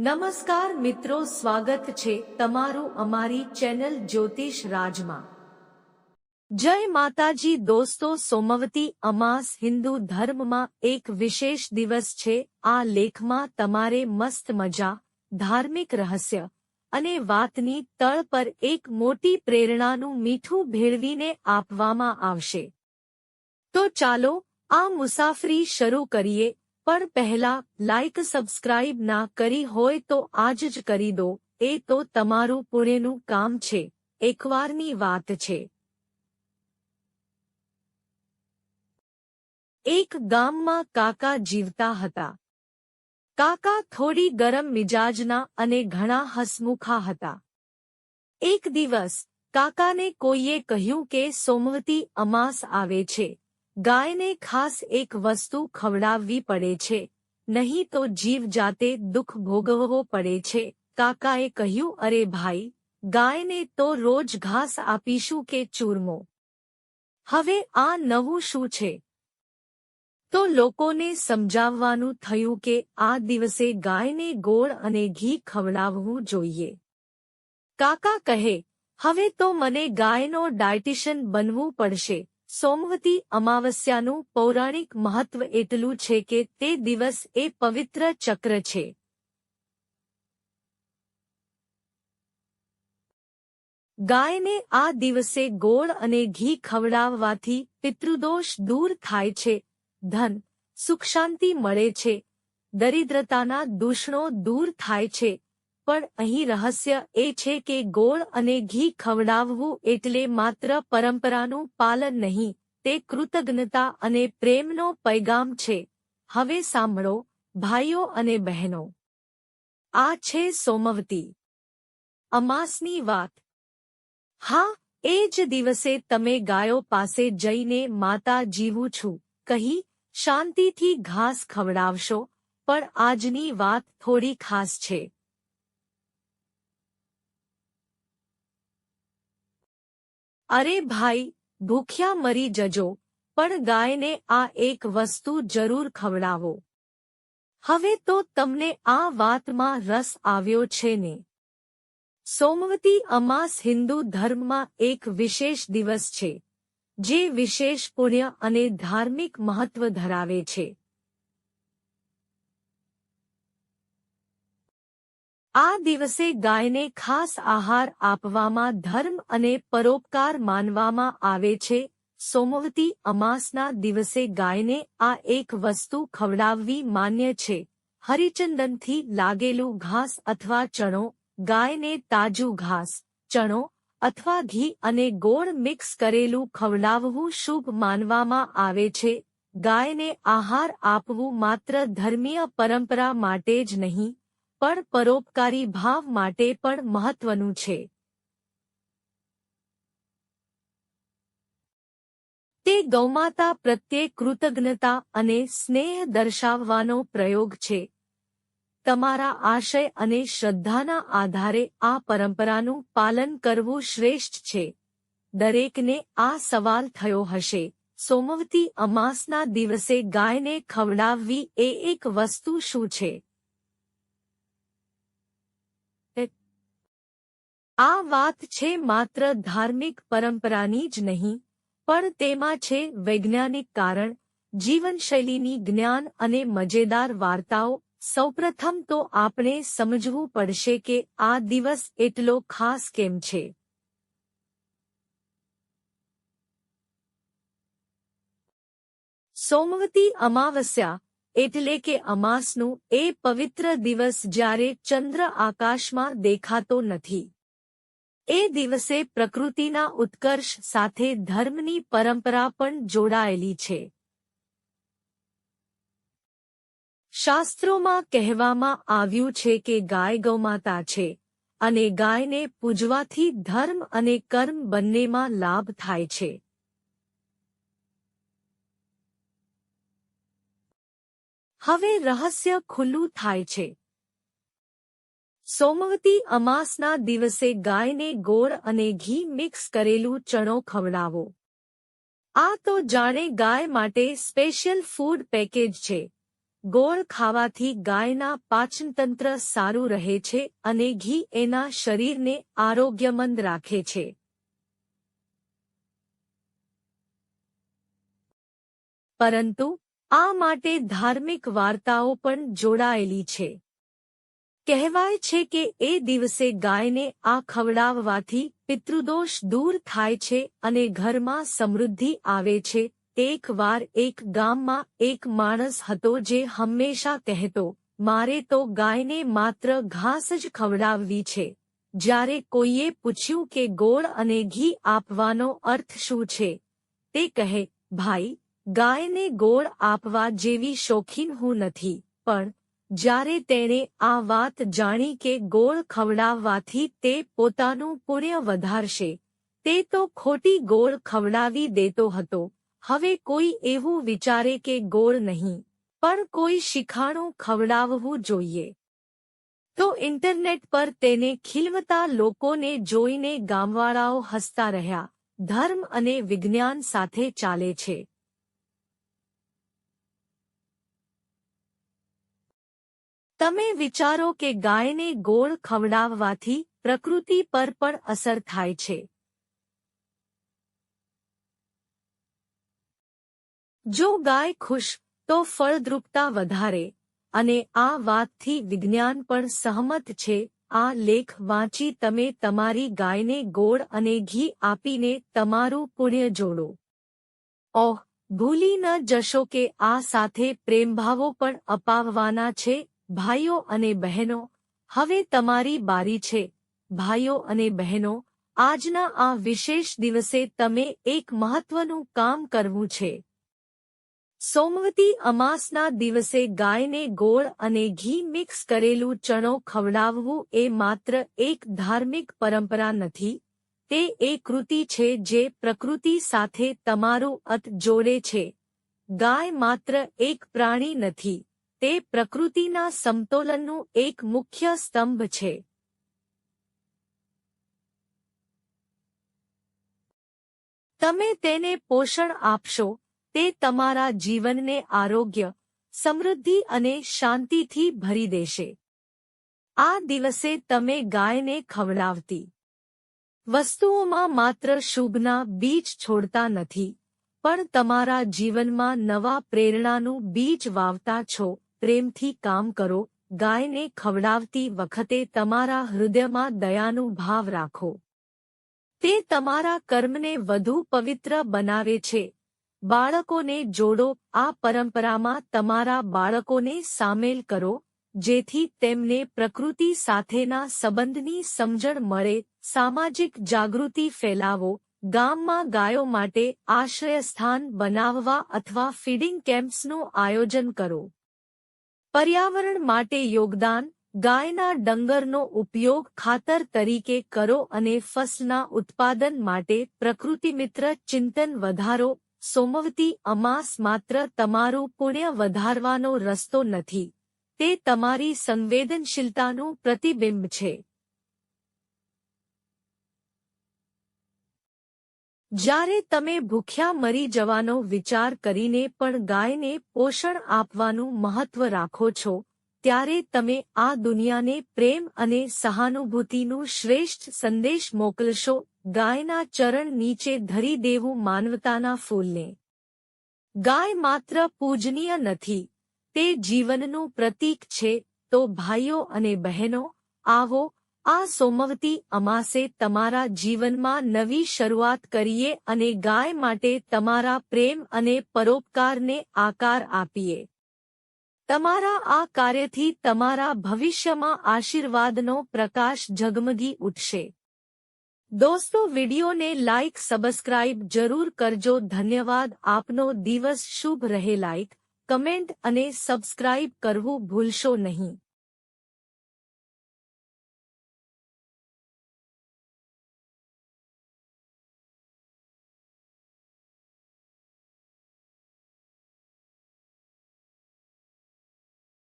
નમસ્કાર મિત્રો, સ્વાગત છે તમારું અમારી ચેનલ જ્યોતિષ રાજમાં. જય માતાજી દોસ્તો, સોમવતી અમાસ હિન્દુ ધર્મમાં એક વિશેષ દિવસ છે. આ લેખમાં તમારે મસ્ત મજા, ધાર્મિક રહસ્ય અને વાતની તળ પર એક મોટી પ્રેરણાનું મીઠું ભેળવીને આપવામાં આવશે. તો ચાલો, આ મુસાફરી શરૂ કરીએ. પણ પહેલા લાઇક સબસ્ક્રાઇબ ના કરી હોય તો આજ જ કરી દો. એ તો તમારું પુણેનું કામ છે. એકવારની વાત છે. એક ગામમાં કાકા જીવતા હતા. કાકા થોડી ગરમ મિજાજના અને ઘણા હસમુખા હતા. એક દિવસ કાકાને કોઈએ કહ્યું કે સોમવતી અમાસ આવે છે. ગાયને ખાસ એક વસ્તુ ખવડાવવી પડે છે. નહીં તો જીવ જાતે દુઃખ ભોગવવો પડે છે. કાકાએ કહ્યું, અરે ભાઈ, ગાયને તો રોજ ઘાસ આપીશું કે ચૂરમો? હવે આ નવું શું છે? તો લોકોને સમજાવવાનું થયું કે આ દિવસે ગાયને ગોળ અને ઘી ખવડાવવું જોઈએ. કાકા કહે, હવે તો મને ગાયનો ડાયટિશિયન બનવું પડશે. સોમવતી અમાવસ્યાનું પૌરાણિક મહત્વ એટલું છે કે તે દિવસ એ પવિત્ર ચક્ર છે. ગાયને આ દિવસે ગોળ અને ઘી ખવડાવવાથી પિતૃદોષ દૂર થાય છે, ધન, સુખ શાંતિ મળે છે, દરિદ્રતાના દૂષણો દૂર થાય છે. પણ અહીં રહસ્ય એ છે કે ગોળ અને ઘી ખવડાવવું એટલે માત્ર પરંપરાનું પાલન નહીં, તે કૃતજ્ઞતા અને પ્રેમનો પૈગામ છે. હવે સાંભળો, ભાઈઓ અને બહેનો. આ છે સોમવતી. અમાસની વાત. હા, એ જ દિવસે તમે ગાયો પાસે જઈને માતા જીવું છું, કહી, શાંતિથી ઘાસ ખવડાવશો, પણ આજની વાત થોડી ખાસ છે. અરે ભાઈ, ભૂખ્યા મરી જજો, પણ ગાયને આ એક વસ્તુ જરૂર ખવડાવો. હવે તો તમને આ વાતમાં રસ આવ્યો છે ને. સોમવતી અમાસ હિન્દુ ધર્મમાં એક વિશેષ દિવસ છે, જે વિશેષ પુણ્ય અને ધાર્મિક મહત્વ ધરાવે છે. આ દિવસે ગાયને ખાસ આહાર આપવામાં ધર્મ અને પરોપકાર માનવામાં આવે છે. સોમવતી અમાસના દિવસે ગાયને આ એક વસ્તુ ખવડાવવી માન્ય છે. હરિચંદનથી લાગેલું ઘાસ અથવા ચણો, ગાયને તાજું ઘાસ, ચણો અથવા ઘી અને ગોળ મિક્સ કરેલું ખવડાવવું શુભ માનવામાં આવે છે. ગાયને આહાર આપવું માત્ર ધર્મીય પરંપરા માટે જ નહીં પણ પરોપકારી ભાવ માટે પણ મહત્વનું છે. તે ગૌમાતા પ્રત્યે કૃતજ્ઞતા અને સ્નેહ દર્શાવવાનો પ્રયોગ છે. તમારા આશય અને શ્રદ્ધાના આધારે આ પરંપરાનું પાલન કરવું શ્રેષ્ઠ છે. દરેકને આ સવાલ થયો હશે, સોમવતી અમાસના દિવસે ગાયને ખવડાવવી એ એક વસ્તુ શું છે? આ વાત છે માત્ર ધાર્મિક પરંપરાની જ નહીં, પણ તેમાં છે વૈજ્ઞાનિક કારણ, જીવનશૈલીની જ્ઞાન અને મજેદાર વાર્તાઓ. સૌપ્રથમ તો આપણે સમજવું પડશે કે આ દિવસ એટલો ખાસ કેમ છે. સોમવતી અમાવસ્યા, એટલે કે અમાસનું, એ પવિત્ર દિવસ જ્યારે ચંદ્ર આકાશમાં દેખાતો નથી. એ દિવસે પ્રકૃતિના ઉત્કર્ષ સાથે ધર્મની પરંપરા પણ જોડાયેલી છે. શાસ્ત્રોમાં કહેવામાં આવ્યું છે કે ગાય ગૌમાતા છે અને ગાયને પૂજવાથી ધર્મ અને કર્મ બંનેમાં લાભ થાય છે. હવે રહસ્ય ખુલ્લું થાય છે. સોમવતી અમાસના દિવસે ગાયને ગોળ અને ઘી મિક્સ કરેલું ચણો ખવડાવો. આ તો જાણે ગાય માટે સ્પેશિયલ ફૂડ પેકેજ છે. ગોળ ખાવાથી ગાયના પાચનતંત્ર સારું રહે છે અને ઘી એના શરીરને આરોગ્યમંદ રાખે છે. પરંતુ, આ માટે ધાર્મિક વાર્તાઓ પણ જોડાયેલી છે. કહેવાય છે કે એ દિવસે ગાયને આ ખવડાવવાથી પિતૃદોષ દૂર થાય છે અને ઘરમાં સમૃદ્ધિ આવે છે. એક વાર એક ગામમાં એક માણસ હતો જે હંમેશા કહેતો, મારે તો ગાયને માત્ર ઘાસ જ ખવડાવવી છે. જ્યારે કોઈએ પૂછ્યું કે ગોળ અને ઘી આપવાનો અર્થ શું છે, તે કહે, ભાઈ, ગાયને ગોળ આપવા જેવી શોખીન હું નથી, પણ જ્યારે તેણે આ વાત જાણી કે ગોળ ખવડાવવાથી તે પોતાનું પુણ્ય વધારશે, તે તો ખોટી ગોળ ખવડાવી દેતો હતો. હવે કોઈ એવું વિચારે કે ગોળ નહીં, પણ કોઈ શિખાણું ખવડાવવું જોઈએ. તો ઇન્ટરનેટ પર તેને ખીલવતા લોકોને જોઈને ગામવાળાઓ હસતા રહ્યા. ધર્મ અને વિજ્ઞાન સાથે ચાલે છે. તમે વિચારો કે ગાયને ગોળ ખવડાવવાથી પ્રકૃતિ પર પણ અસર થાય છે. જો ગાય ખુશ, તો ફળદ્રુપતા વધારે અને આ વાતથી વિજ્ઞાન પણ સહમત છે. આ લેખ વાંચી તમે તમારી ગાયને ગોળ અને ઘી આપીને તમારું પુણ્ય જોડો. ઓહ, ભૂલી ન જશો કે આ સાથે પ્રેમભાવો પણ અપાવવાના છે. ભાઈઓ અને બહેનો, હવે તમારી બારી છે. ભાઈઓ અને બહેનો, આજના આ વિશેષ દિવસે તમે એક મહત્વનું કામ કરવું છે. સોમવતી અમાસના દિવસે ગાયને ગોળ અને ઘી મિક્સ કરેલું ચણો ખવડાવવું એ માત્ર એક ધાર્મિક પરંપરા નથી, તે એ કૃતિ છે જે પ્રકૃતિ સાથે તમારું અત જોડે છે. ગાય માત્ર એક પ્રાણી નથી. તે પ્રકૃતિના સમતોલનનું એક મુખ્ય સ્તંભ છે. તમે તેને પોષણ આપશો, તે તમારા જીવનને આરોગ્ય, સમૃદ્ધિ અને શાંતિથી ભરી દેશે. આ દિવસે તમે ગાયને ખવડાવતી વસ્તુઓમાં માત્ર શુભના બીજ છોડતા નથી, પણ તમારા જીવનમાં નવા પ્રેરણાનું બીજ વાવતા છો. પ્રેમથી કામ કરો, ગાયને ખવડાવતી વખતે તમારા હૃદયમાં દયાનું ભાવ રાખો. તે તમારા કર્મને વધુ પવિત્ર બનાવે છે. બાળકોને જોડો, આ પરંપરામાં તમારા બાળકોને સામેલ કરો, જેથી તેમને પ્રકૃતિ સાથેના સંબંધની સમજણ મળે, સામાજિક જાગૃતિ ફેલાવો, ગામમાં ગાયો માટે આશ્રયસ્થાન બનાવવા અથવા ફીડિંગ કેમ્પ્સનું આયોજન કરો. પર્યાવરણ માટે યોગદાન, ગાયના ડંગરનો ઉપયોગ ખાતર તરીકે કરો અને ફસલના ઉત્પાદન માટે પ્રકૃતિમિત્ર ચિંતન વધારો, સોમવતી અમાસ માત્ર તમારું પુણ્ય વધારવાનો રસ્તો નથી. તે તમારી સંવેદનશીલતાનું પ્રતિબિંબ છે. જ્યારે તમે ભૂખ્યા મરી જવાનો વિચાર કરીને પણ ગાયને પોષણ આપવાનું મહત્વ રાખો છો, ત્યારે તમે આ દુનિયાને પ્રેમ અને સહાનુભૂતિનું શ્રેષ્ઠ સંદેશ મોકલશો, ગાયના ચરણ નીચે ધરી દેવું માનવતાના ફૂલને. ગાય માત્ર પૂજનીય નથી, તે જીવનનું પ્રતીક છે, તો ભાઈઓ અને બહેનો, આવો આ સોમવતી અમાસે તમારા જીવનમાં નવી શરૂઆત કરીએ અને ગાય માટે તમારા પ્રેમ અને પરોપકારને આકાર આપીએ. તમારા આ કાર્યથી તમારા ભવિષ્યમાં આશીર્વાદનો પ્રકાશ ઝગમગી ઉઠશે. દોસ્તો, વિડીયોને લાઇક સબસ્ક્રાઇબ જરૂર કરજો. ધન્યવાદ. આપનો દિવસ શુભ રહે. લાઇક કમેન્ટ અને સબસ્ક્રાઇબ કરવું ભૂલશો નહીં.